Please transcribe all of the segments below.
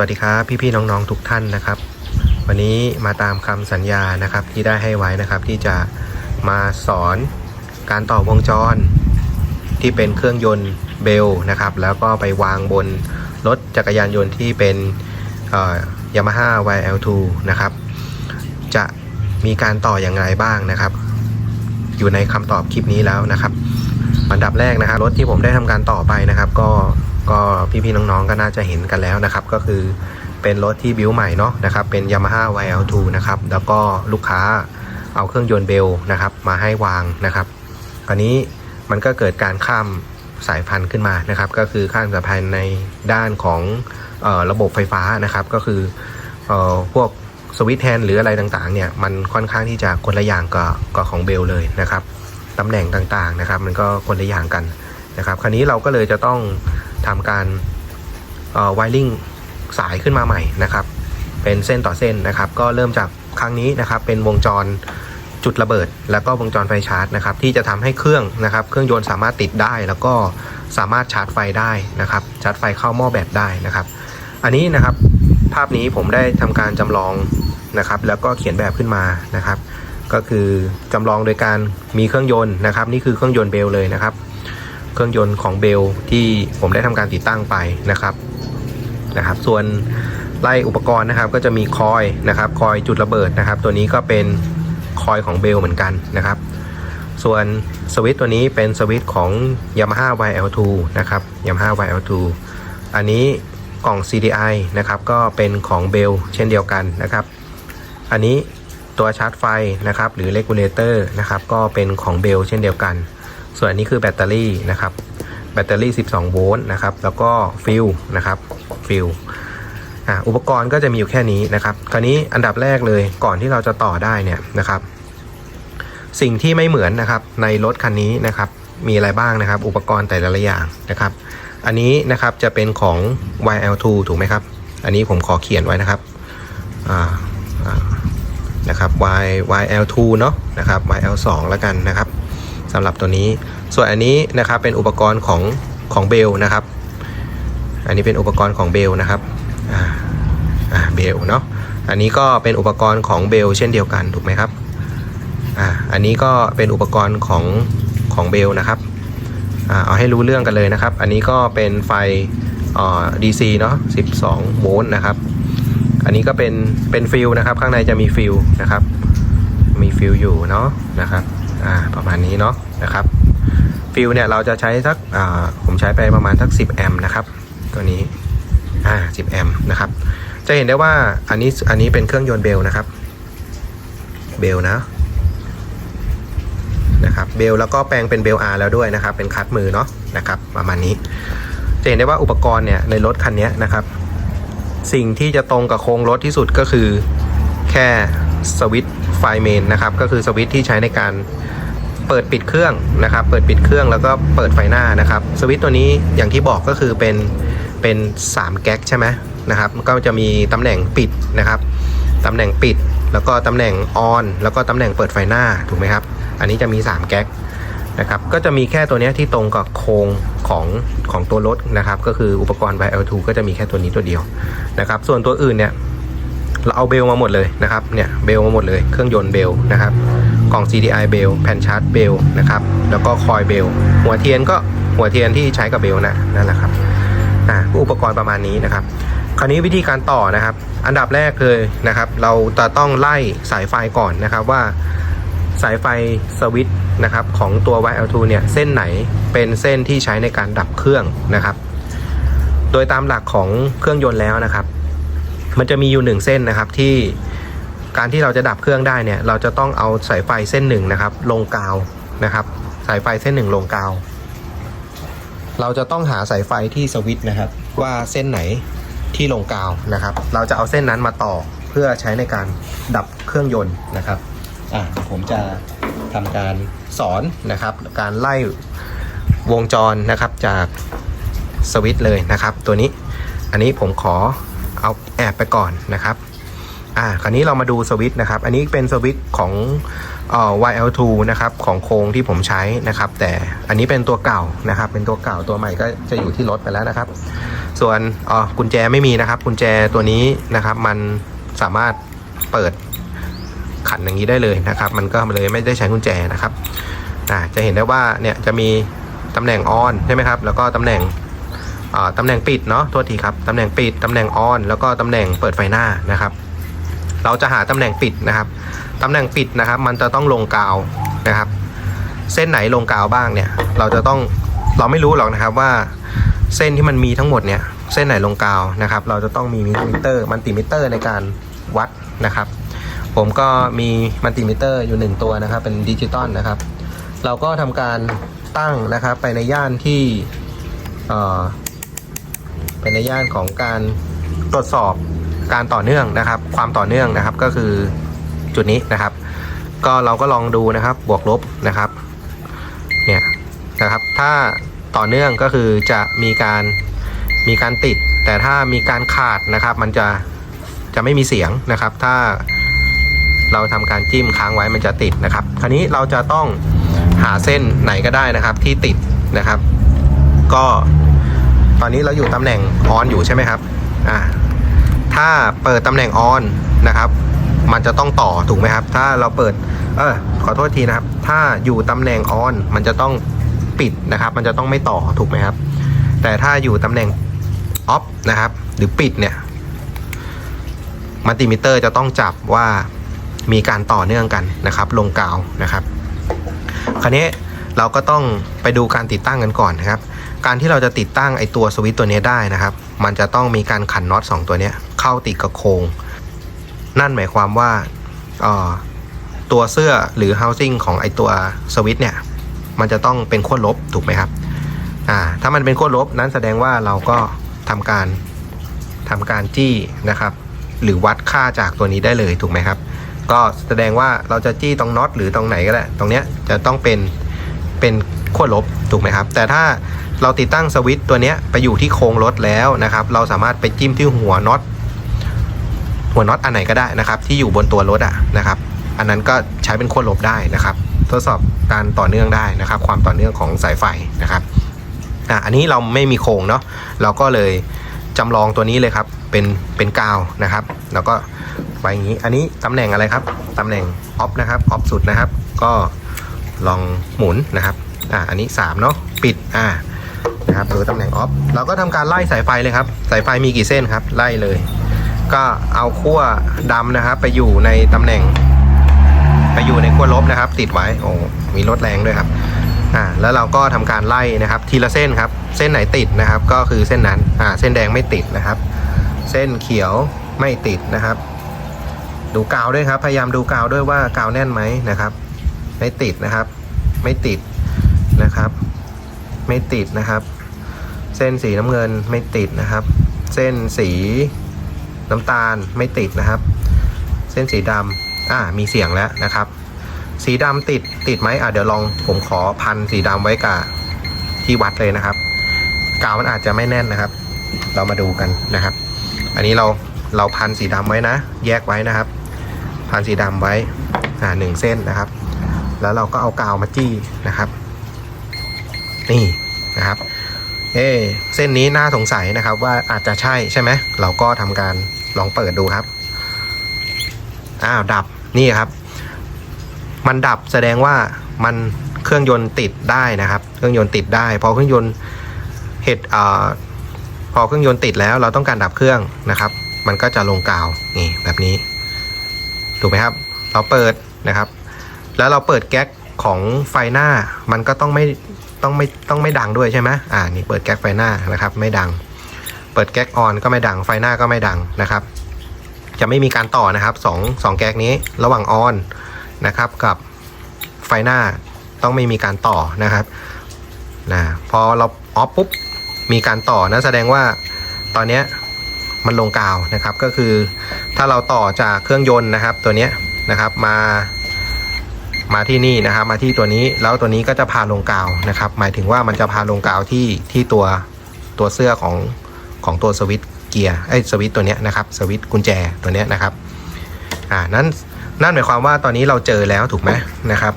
วัสดีครับ พี่ๆน้องๆทุกท่านนะครับ วันนี้มาตามคำสัญญานะครับที่ได้ให้ไว้นะครับที่จะมาสอนการต่อวงจร ที่เป็นเครื่องยนต์เบลนะครับ แล้วก็ไปวางบนรถจักรยานยนต์ที่เป็นยามาฮ่า YL2 นะครับ จะมีการต่ออย่างไรบ้างนะครับ อยู่ในคำตอบคลิปนี้แล้วนะครับอันดับแรกนะครับรถที่ผมได้ทำการต่อไปนะครับ ก็ ก็พี่ๆน้องๆก็น่าจะเห็นกันแล้วนะครับ ก็คือเป็นรถที่บิวใหม่เนาะนะครับ เป็น Yamaha YL2 นะครับ แล้วก็ลูกค้าเอาเครื่องยนต์เบลนะครับ มาให้วางนะครับคราวนี้มันก็เกิดการข้ามสายพันธุ์ขึ้นมานะครับ ก็คือข้ามสายพันธุ์ในด้านของออระบบไฟฟ้านะครับ ก็คือออพวกสวิตช์แฮนหรืออะไรต่างๆเนี่ยมันค่อนข้างที่จะคนละอย่างกับกับของเบลเลยนะครับตำแหน่งต่างๆนะครับ มันก็คนละอย่างกันนะครับ คราวนี้เราก็เลยจะต้อง ทำการไวริงสายขึ้นมาใหม่นะครับ เป็นเส้นต่อเส้นนะครับ ก็เริ่มจากครั้งนี้นะครับ เป็นวงจรจุดระเบิด แล้วก็วงจรไฟชาร์จนะครับ ที่จะทำให้เครื่องนะครับ เครื่องยนต์สามารถติดได้แล้วก็สามารถชาร์จไฟได้นะครับ ชาร์จไฟเข้าหม้อแบตได้นะครับ อันนี้นะครับภาพนี้ผมได้ทำการจำลองนะครับ แล้วก็เขียนแบบขึ้นมานะครับ ก็คือจำลองโดยการมีเครื่องยนต์นะครับ นี่คือเครื่องยนต์เบลเลยนะครับ เครื่องยนต์ของเบลที่ผมได้ทำการติดตั้งไปนะครับนะครับ ส่วนไล่อุปกรณ์นะครับก็จะมีคอยนะครับคอยจุดระเบิดนะครับ ตัวนี้ก็เป็นคอยของเบลเหมือนกันนะครับ ส่วนสวิตตัวนี้เป็นสวิตของ Yamaha YL2 นะครับ Yamaha YL2 อันนี้กล่อง CDI นะครับก็เป็นของเบลเช่นเดียวกันนะครับ อันนี้ตัวชาร์จไฟนะครับหรือเลกูลเลเตอร์นะครับก็เป็นของเบลเช่นเดียวกัน ส่วนอันนี้คือแบตเตอรี่นะครับ แบตเตอรี่ 12 โวลต์นะครับ แล้วก็ฟิลนะครับฟิลอุปกรณ์ก็จะมีอยู่แค่นี้นะครับ คราวนี้อันดับแรกเลยก่อนที่เราจะต่อได้เนี่ยนะครับ สิ่งที่ไม่เหมือนนะครับในรถคันนี้นะครับมีอะไรบ้างนะครับ อุปกรณ์แต่ละอย่างนะครับ อันนี้นะครับจะเป็นของ YL2 ถูกไหมครับ อันนี้ผมขอเขียนไว้นะครับนะครับ Y YL2 เนาะนะครับ YL2 แล้วกันนะครับสำหรับตัวนี้ ส่วนอันนี้นะครับเป็นอุปกรณ์ของของเบลนะครับ อันนี้เป็นอุปกรณ์ของเบลนะครับอ่าอ่าเบลเนาะอันนี้ก็เป็นอุปกรณ์ของเบลเช่นเดียวกันถูกไหมครับอ่าอันนี้ก็เป็นอุปกรณ์ของของเบลนะครับอ่าเอาให้รู้เรื่องกันเลยนะครับ อันนี้ก็เป็นไฟอ่า DC เนาะ12 โวลต์นะครับ อันนี้ก็เป็นเป็นฟิลนะครับ ข้างในจะมีฟิลนะครับ มีฟิลอยู่เนาะนะครับอ่าประมาณนี้เนาะนะครับ ฟิลเนี่ยเราจะใช้สักผมใช้ไปประมาณสัก 10 แอมป์นะครับ ตัวนี้อ่า10 แอมป์นะครับ จะเห็นได้ว่าอันนี้อันนี้เป็นเครื่องยนต์เบลนะครับ เบลนะนะครับเบลแล้วก็แปลงเป็นเบล R แล้วด้วยนะครับ เป็นคัดมือเนาะนะครับประมาณนี้ จะเห็นได้ว่าอุปกรณ์เนี่ยในรถคันนี้นะครับ สิ่งที่จะตรงกับโครงรถที่สุดก็คือแค่สวิตช์ไฟเมนนะครับ ก็คือสวิตช์ที่ใช้ในการ เปิดปิดเครื่องนะครับ เปิดปิดเครื่องแล้วก็เปิดไฟหน้านะครับ สวิตช์ตัวนี้อย่างที่บอกก็คือเป็นเป็น 3 แก๊กใช่ไหมนะครับก็จะมีตำแหน่งปิดนะครับตำแหน่งปิด แล้วก็ตำแหน่งออนแล้วก็ตำแหน่งเปิดไฟหน้าถูกไหมครับ อันนี้จะมี 3 แก๊กนะครับก็จะมีแค่ตัวนี้ที่ตรงกับโครงของของตัวรถนะครับก็คืออุปกรณ์ YL2 ก็จะมีแค่ตัวนี้ตัวเดียวนะครับส่วนตัวอื่นเนี่ยเราเอาเบลมาหมดเลยนะครับเนี่ยเบลมาหมดเลยเครื่องยนต์เบลนะครับ กล่อง CDI เบลแผ่นชาร์จเบลนะครับ แล้วก็คอยเบลหัวเทียนก็หัวเทียนที่ใช้กับเบลนะนั่นแหละครับอ่าอุปกรณ์ประมาณนี้นะครับ คราวนี้วิธีการต่อนะครับ อันดับแรกเลยนะครับ เราจะต้องไล่สายไฟก่อนนะครับว่าสายไฟสวิตช์นะครับของตัว YL2 เนี่ยเส้นไหนเป็นเส้นที่ใช้ในการดับเครื่องนะครับ โดยตามหลักของเครื่องยนต์แล้วนะครับ มันจะมีอยู่หนึ่งเส้นนะครับที่ การที่เราจะดับเครื่องได้เนี่ยเราจะต้องเอาสายไฟเส้นหนึ่งนะครับ ลงกาวนะครับ สายไฟเส้นหนึ่งลงกาว เราจะต้องหาสายไฟที่สวิตช์นะครับ ว่าเส้นไหนที่ลงกาวนะครับ เราจะเอาเส้นนั้นมาต่อเพื่อใช้ในการดับเครื่องยนต์นะครับอะผมจะทำการสอนนะครับ การไล่วงจรนะครับจากสวิตช์เลยนะครับ ตัวนี้อันนี้ผมขอเอาแอบไปก่อนนะครับ อ่าคราวนี้เรามาดูสวิตช์นะครับ อันนี้เป็นสวิตช์ของเอ่อ YL2 นะครับของโครงที่ผมใช้นะครับ แต่อันนี้เป็นตัวเก่านะครับ เป็นตัวเก่าตัวใหม่ก็จะอยู่ที่รถไปแล้วนะครับ ส่วนอ๋อกุญแจไม่มีนะครับ กุญแจตัวนี้นะครับ มันสามารถเปิดขันอย่างนี้ได้เลยนะครับ มันก็เลยไม่ได้ใช้กุญแจนะครับอ่าจะเห็นได้ว่าเนี่ยจะมีตำแหน่งออนใช่ไหมครับ แล้วก็ตำแหน่งตำแหน่งปิดเนาะโทษทีครับตำแหน่งปิดตำแหน่งออน แล้วก็ตำแหน่งเปิดไฟหน้านะครับ เราจะหาตำแหน่งปิดนะครับตำแหน่งปิดนะครับ มันจะต้องลงกาวนะครับ เส้นไหนลงกาวบ้างเนี่ย เราจะต้องเราไม่รู้หรอกนะครับว่าเส้นที่มันมีทั้งหมดเนี่ยเส้นไหนลงกาวนะครับ เราจะต้องมีมิเตอร์มันติมิเตอร์ในการวัดนะครับ ผมก็มีมันติมิเตอร์อยู่หนึ่งตัวนะครับ เป็นดิจิตอลนะครับ เราก็ทำการตั้งนะครับไปในย่านที่เอ่อเป็นในย่านของการตรวจสอบ การต่อเนื่องนะครับ ความต่อเนื่องนะครับก็คือจุดนี้นะครับ ก็เราก็ลองดูนะครับบวกลบนะครับเนี่ยนะครับ ถ้าต่อเนื่องก็คือจะมีการมีการติด แต่ถ้ามีการขาดนะครับ มันจะจะไม่มีเสียงนะครับ ถ้าเราทำการจิ้มค้างไว้มันจะติดนะครับ คราวนี้เราจะต้องหาเส้นไหนก็ได้นะครับที่ติดนะครับ ก็ตอนนี้เราอยู่ตำแหน่งออนอยู่ใช่ไหมครับ อ่า ถ้าเปิดตำแหน่งออนนะครับ มันจะต้องต่อถูกไหมครับ ถ้าเราเปิด เออขอโทษทีนะครับ ถ้าอยู่ตำแหน่งออนมันจะต้องปิดนะครับ มันจะต้องไม่ต่อถูกไหมครับ แต่ถ้าอยู่ตำแหน่งออฟนะครับ หรือปิดเนี่ยมัลติมิเตอร์จะต้องจับว่ามีการต่อเนื่องกันนะครับ ลงกาวนะครับ คราวนี้เราก็ต้องไปดูการติดตั้งกันก่อนนะครับ การที่เราจะติดตั้งไอตัวสวิตตัวนี้ได้นะครับ มันจะต้องมีการขันน็อต2ตัวนี้เข้าติดกับโครง นั่นหมายความว่าตัวเสื้อหรือ housing ของไอตัวสวิตช์เนี่ย มันจะต้องเป็นขั้วลบถูกไหมครับอ่าถ้ามันเป็นขั้วลบนั้นแสดงว่าเราก็ทำการทำการจี้นะครับ หรือวัดค่าจากตัวนี้ได้เลยถูกไหมครับ ก็แสดงว่าเราจะจี้ตรงน็อตหรือตรงไหนก็ได้ตรงเนี้ยจะต้องเป็นเป็นขั้วลบถูกไหมครับ แต่ถ้า เราติดตั้งสวิตตัวนี้ไปอยู่ที่โครงรถแล้วนะครับ เราสามารถไปจิ้มที่หัวน็อตหัวน็อตอันไหนก็ได้นะครับ ที่อยู่บนตัวรถอะนะครับ อันนั้นก็ใช้เป็นขั้วลบได้นะครับ ทดสอบการต่อเนื่องได้นะครับ ความต่อเนื่องของสายไฟนะครับอะอันนี้เราไม่มีโครงเนาะเราก็เลยจำลองตัวนี้เลยครับ เป็นเป็นกาวนะครับ แล้วก็ไปอย่างนี้ อันนี้ตำแหน่งอะไรครับตำแหน่งออฟนะครับออฟสุดนะครับ ก็ลองหมุนนะครับอะอันนี้3เนาะปิดอ่า นะครับหรือตำแหน่งออฟเราก็ทำการไล่สายไฟเลยครับ สายไฟมีกี่เส้นครับ ไล่เลย ก็เอาขั้วดำนะครับ ไปอยู่ในตำแหน่ง ไปอยู่ในขั้วลบนะครับ ติดไว้โอ้มีรถแรงด้วยครับอ่าแล้วเราก็ทำการไล่นะครับ ทีละเส้นครับ เส้นไหนติดนะครับ ก็คือเส้นนั้นอ่าเส้นแดงไม่ติดนะครับ เส้นเขียวไม่ติดนะครับ ดูกาวด้วยครับ พยายามดูกาวด้วยว่ากาวแน่นไหมนะครับ ไม่ติดนะครับ ไม่ติดนะครับ ไม่ติดนะครับ เส้นสีน้ำเงินไม่ติดนะครับ เส้นสีน้ำตาลไม่ติดนะครับ เส้นสีดำอ่ามีเสียงแล้วนะครับ สีดำติดติดไหมอ่าเดี๋ยวลองผมขอพันสีดำไว้กับที่วัดเลยนะครับกาวมันอาจจะไม่แน่นนะครับ เรามาดูกันนะครับ อันนี้เราเราพันสีดำไว้นะ แยกไว้นะครับ พันสีดำไว้อ่าหนึ่งเส้นนะครับ แล้วเราก็เอากาวมาจี้นะครับ นี่นะครับ เอเส้นนี้น่าสงสัยนะครับ ว่าอาจจะใช่ใช่ไหมเราก็ทำการลองเปิดดูครับ อ้าวดับนี่ครับ มันดับแสดงว่ามันเครื่องยนต์ติดได้นะครับ เครื่องยนต์ติดได้ พอเครื่องยนต์เหตุอ่าพอเครื่องยนต์ติดแล้วเราต้องการดับเครื่องนะครับ มันก็จะลงกาวนี่แบบนี้ถูกไหมครับ เราเปิดนะครับ แล้วเราเปิดแก๊กของไฟหน้ามันก็ต้องไม่ ต้องไม่ต้องไม่ดังด้วยใช่ไหมอ่านี่เปิดแก๊กไฟหน้านะครับ ไม่ดัง เปิดแก๊กออนก็ไม่ดังไฟหน้าก็ไม่ดังนะครับ จะไม่มีการต่อนะครับสองสองแก๊กนี้ระหว่างออนนะครับกับไฟหน้าต้องไม่มีการต่อนะครับนะพอเราออฟปุ๊บมีการต่อนะแสดงว่าตอนนี้มันลงกาวนะครับก็คือถ้าเราต่อจากเครื่องยนต์นะครับตัวนี้นะครับมา มาที่นี่นะครับ มาที่ตัวนี้แล้วตัวนี้ก็จะพาลงกาวนะครับ หมายถึงว่ามันจะพาลงกาวที่ที่ตัวตัวเสื้อของของตัวสวิตเกียร์ไอ้สวิตตัวเนี้ยนะครับสวิตกุญแจตัวเนี้ยนะครับอ่านั้นนั่นหมายความว่าตอนนี้เราเจอแล้วถูกไหมนะครับ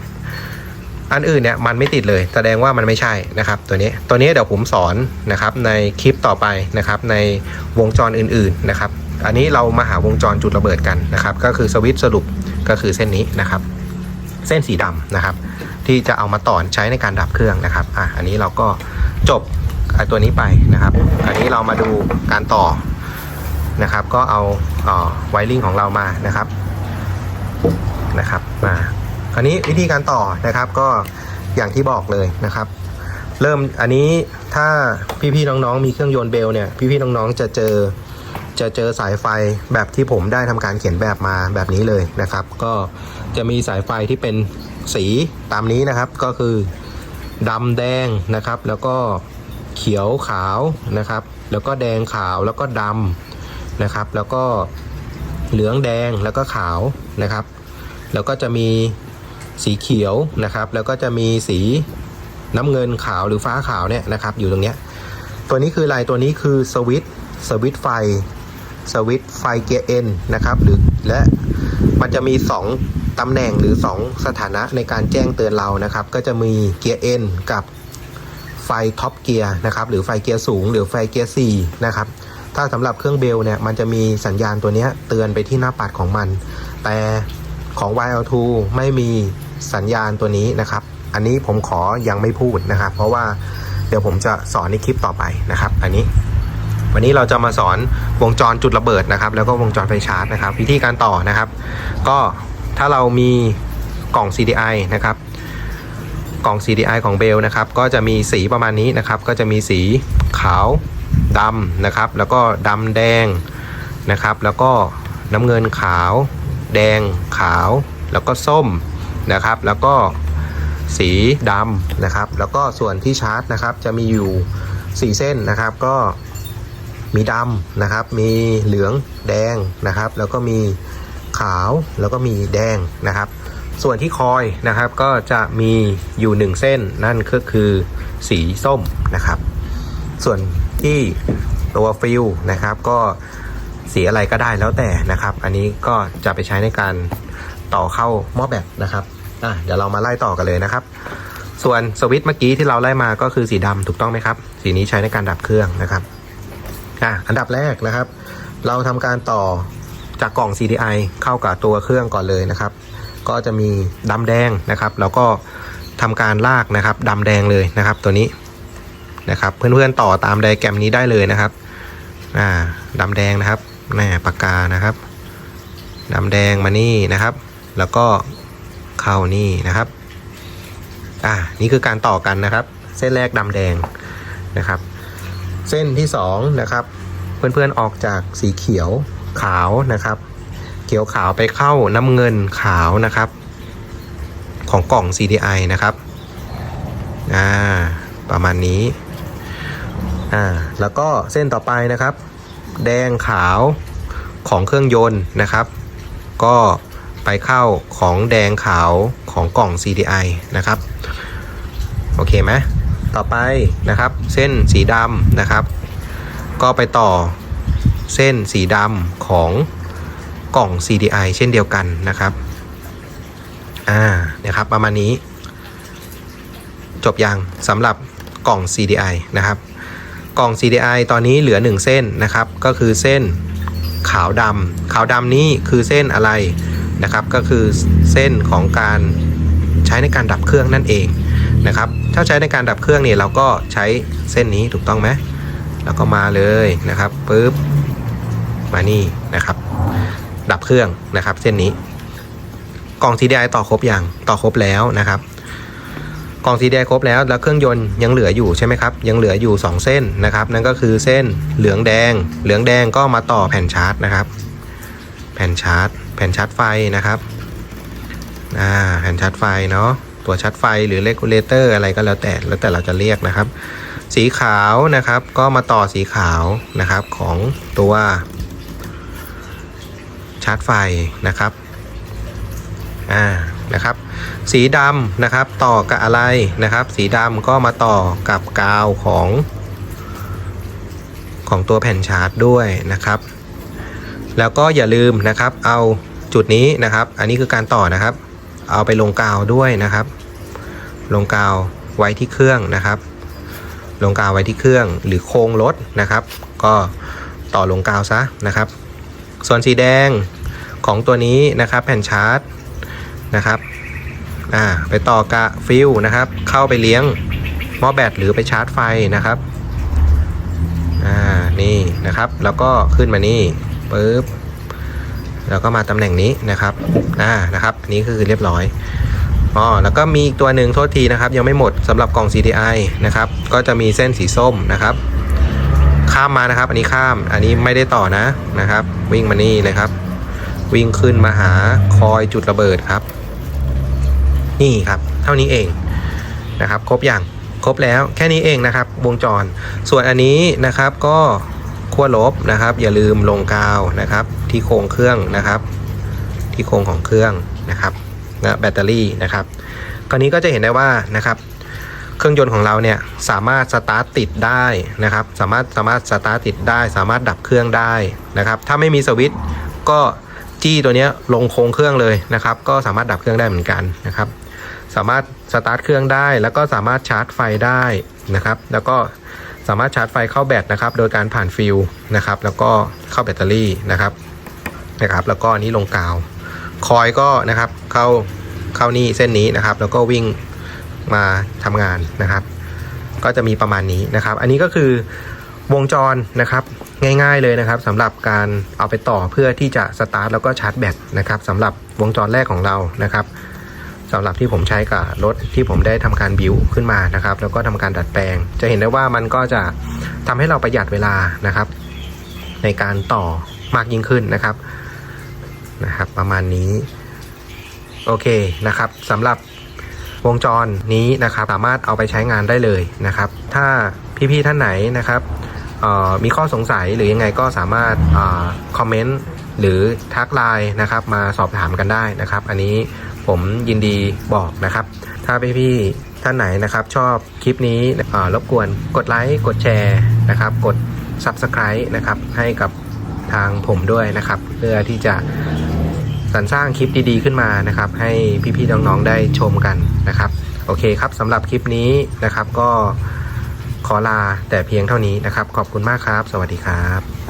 อันอื่นเนี่ยมันไม่ติดเลยแสดงว่ามันไม่ใช่นะครับ ตัวนี้ตัวนี้เดี๋ยวผมสอนนะครับในคลิปต่อไปนะครับ ในวงจรอื่นๆนะครับ อันนี้เรามาหาวงจรจุดระเบิดกันนะครับ ก็คือสวิตสรุปก็คือเส้นนี้นะครับ เส้นสีดำนะครับ ที่จะเอามาต่อใช้ในการดับเครื่องนะครับอะอันนี้เราก็จบไอตัวนี้ไปนะครับอันนี้เรามาดูการต่อนะครับ ก็เอาไวริงของเรามานะครับนะครับมาคราวนี้วิธีการต่อนะครับก็อย่างที่บอกเลยนะครับ เริ่มอันนี้ถ้าพี่ๆน้องๆมีเครื่องยนต์เบลเนี่ยพี่ๆน้องๆจะเจอ จะเจอสายไฟแบบที่ผมได้ทำการเขียนแบบมาแบบนี้เลยนะครับ ก็จะมีสายไฟที่เป็นสีตามนี้นะครับ ก็คือดำแดงนะครับ แล้วก็เขียวขาวนะครับ แล้วก็แดงขาวแล้วก็ดำนะครับ แล้วก็เหลืองแดงแล้วก็ขาวนะครับ แล้วก็จะมีสีเขียวนะครับ แล้วก็จะมีสีน้ำเงินขาวหรือฟ้าขาวเนี่ยนะครับ อยู่ตรงเนี้ยตัวนี้คืออะไรตัวนี้คือสวิตช์สวิตช์ไฟ สวิตไฟเกียร์เอ็นนะครับหรือและมันจะมี 2ตำแหน่งหรือ 2 สถานะในการแจ้งเตือนเรานะครับ ก็จะมีเกียร์เอ็นกับไฟท็อปเกียร์นะครับหรือไฟเกียร์สูง หรือไฟเกียร์4นะครับถ้าสำหรับเครื่องเบลเนี่ยมันจะมีสัญญาณตัวนี้เตือนไปที่หน้าปัดของมัน แต่ของ YL2 ไม่มีสัญญาณตัวนี้นะครับ อันนี้ผมขอยังไม่พูดนะครับ เพราะว่าเดี๋ยวผมจะสอนในคลิปต่อไปนะครับ อันนี้ วันนี้เราจะมาสอนวงจรจุดระเบิดนะครับ แล้วก็วงจรไฟชาร์จนะครับ วิธีการต่อนะครับ ก็ถ้าเรามีกล่อง CDI นะครับ กล่อง CDI ของเบลนะครับ ก็จะมีสีประมาณนี้นะครับ ก็จะมีสีขาวดำนะครับ แล้วก็ดำแดงนะครับ แล้วก็น้ำเงินขาว แดงขาว แล้วก็ส้มนะครับ แล้วก็สีดำนะครับ แล้วก็ส่วนที่ชาร์จนะครับ จะมีอยู่ 4 เส้นนะครับ ก็ มีดำนะครับ มีเหลืองแดงนะครับ แล้วก็มีขาวแล้วก็มีแดงนะครับ ส่วนที่คอยนะครับก็จะมีอยู่1เส้นนั่นก็คือสีส้มนะครับ ส่วนที่ตัวฟิลนะครับ ก็สีอะไรก็ได้แล้วแต่นะครับ อันนี้ก็จะไปใช้ในการต่อเข้าหม้อแบตนะครับอะเดี๋ยวเรามาไล่ต่อกันเลยนะครับ ส่วนสวิตช์เมื่อกี้ที่เราไล่มาก็คือสีดำถูกต้องไหมครับ สีนี้ใช้ในการดับเครื่องนะครับ อะอันดับแรกนะครับ เราทำการต่อจากกล่อง CDI เข้ากับตัวเครื่องก่อนเลยนะครับ ก็จะมีดำแดงนะครับ แล้วก็ทำการลากนะครับดำแดงเลยนะครับ ตัวนี้นะครับ เพื่อนๆต่อตามไดแกรมนี้ได้เลยนะครับอ่าดำแดงนะครับแหม่ปากกานะครับดำแดงมานี่นะครับ แล้วก็เข้านี่นะครับอ่านี่คือการต่อกันนะครับ เส้นแรกดำแดงนะครับ เส้นที่สองนะครับเพื่อนๆออกจากสีเขียวขาวนะครับ เขียวขาวไปเข้าน้ำเงินขาวนะครับ ของกล่อง CDI นะครับอ่าประมาณนี้อ่าแล้วก็เส้นต่อไปนะครับ แดงขาวของเครื่องยนต์นะครับ ก็ไปเข้าของแดงขาวของกล่อง CDI นะครับ โอเคไหม ต่อไปนะครับเส้นสีดำนะครับ ก็ไปต่อเส้นสีดำของกล่อง CDI เช่นเดียวกันนะครับอ่านะครับประมาณนี้ จบยังสำหรับกล่อง CDI นะครับ กล่อง CDI ตอนนี้เหลือ 1 เส้นนะครับ ก็คือเส้นขาวดำขาวดำนี้คือเส้นอะไรนะครับ ก็คือเส้นของการใช้ในการดับเครื่องนั่นเองนะครับ ถ้าใช้ในการดับเครื่องเนี่ยเราก็ใช้เส้นนี้ถูกต้องไหมแล้วก็มาเลยนะครับปุ๊บมานี่นะครับ ดับเครื่องนะครับ เส้นนี้ กล่อง CDI ต่อครบอย่างต่อครบแล้วนะครับ กล่อง CDI ครบแล้วแล้วเครื่องยนต์ยังเหลืออยู่ใช่ไหมครับ ยังเหลืออยู่ 2 เส้นนะครับ นั่นก็คือเส้นเหลืองแดง เหลืองแดงก็มาต่อแผ่นชาร์จนะครับ แผ่นชาร์จ แผ่นชาร์จไฟนะครับอ่าแผ่นชาร์จไฟเนาะ ตัวชาร์จไฟหรือเลกูลเลเตอร์อะไรก็แล้วแต่แล้วแต่เราจะเรียกนะครับ สีขาวนะครับก็มาต่อสีขาวนะครับของตัวชาร์จไฟนะครับอ่านะครับ สีดำนะครับต่อกับอะไรนะครับ สีดำก็มาต่อกับกาวของ ของตัวแผ่นชาร์จด้วยนะครับ แล้วก็อย่าลืมนะครับเอาจุดนี้นะครับ อันนี้คือการต่อนะครับ เอาไปลงกาวด้วยนะครับ ลงกาวไว้ที่เครื่องนะครับ ลงกาวไว้ที่เครื่องหรือโครงรถนะครับ ก็ต่อลงกาวซะนะครับ ส่วนสีแดงของตัวนี้นะครับแผ่นชาร์จนะครับอ่าไปต่อกะฟิลนะครับ เข้าไปเลี้ยงหม้อแบตหรือไปชาร์จไฟนะครับอ่านี่นะครับ แล้วก็ขึ้นมานี่ปึ๊บ แล้วก็มาตำแหน่งนี้นะครับอ่านะครับอันนี้คือเรียบร้อยอ๋อแล้วก็มีอีกตัวหนึ่งโทษทีนะครับ ยังไม่หมดสำหรับกล่อง CDI นะครับ ก็จะมีเส้นสีส้มนะครับ ข้ามมานะครับ อันนี้ข้าม อันนี้ไม่ได้ต่อนะนะครับ วิ่งมานี่เลยครับ วิ่งขึ้นมาหาคอยจุดระเบิดครับ นี่ครับ เท่านี้เองนะครับ ครบอย่างครบแล้วแค่นี้เองนะครับ วงจร ส่วนอันนี้นะครับก็ ขั้วลบนะครับ อย่าลืมลงกาวนะครับ ที่โครงเครื่องนะครับ ที่โครงของเครื่องนะครับและแบตเตอรี่นะครับคราวนี้ก็จะเห็นได้ว่านะครับ เครื่องยนต์ของเราเนี่ยสามารถสตาร์ทติดได้นะครับ สามารถสามารถสตาร์ทติดได้ สามารถดับเครื่องได้นะครับ ถ้าไม่มีสวิตช์ก็จี้ตัวนี้ลงโครงเครื่องเลยนะครับ ก็สามารถดับเครื่องได้เหมือนกันนะครับ สามารถสตาร์ทเครื่องได้ แล้วก็สามารถชาร์จไฟได้นะครับ แล้วก็ สามารถชาร์จไฟเข้าแบตนะครับ โดยการผ่านฟิลนะครับ แล้วก็เข้าแบตเตอรี่นะครับนะครับ แล้วก็นี้ลงกาว คอยก็นะครับเข้าเข้านี่เส้นนี้นะครับ แล้วก็วิ่งมาทำงานนะครับ ก็จะมีประมาณนี้นะครับ อันนี้ก็คือวงจรนะครับง่าย ๆเลยนะครับสำหรับการเอาไปต่อเพื่อที่จะสตาร์ทแล้วก็ชาร์จแบตนะครับสำหรับวงจรแรกของเรานะครับ สำหรับที่ผมใช้กับรถที่ผมได้ทำการบิวขึ้นมานะครับ แล้วก็ทำการดัดแปลง จะเห็นได้ว่ามันก็จะทำให้เราประหยัดเวลานะครับ ในการต่อมากยิ่งขึ้นนะครับนะครับ ประมาณนี้ โอเคนะครับสำหรับวงจรนี้นะครับ สามารถเอาไปใช้งานได้เลยนะครับ ถ้าพี่ๆท่านไหนนะครับมีข้อสงสัยหรือยังไงก็สามารถคอมเมนต์หรือทักไลน์นะครับ มาสอบถามกันได้นะครับ อันนี้ ผมยินดีบอกนะครับ ถ้าพี่ๆท่านไหนนะครับ ชอบคลิปนี้รบกวนกดไลค์กดแชร์นะครับ กด Subscribe นะครับ ให้กับทางผมด้วยนะครับ เพื่อที่จะสรรสร้างคลิปดีๆขึ้นมานะครับ ให้พี่ๆน้องๆได้ชมกันนะครับ โอเคครับสำหรับคลิปนี้นะครับก็ขอลาแต่เพียงเท่านี้นะครับ ขอบคุณมากครับ สวัสดีครับ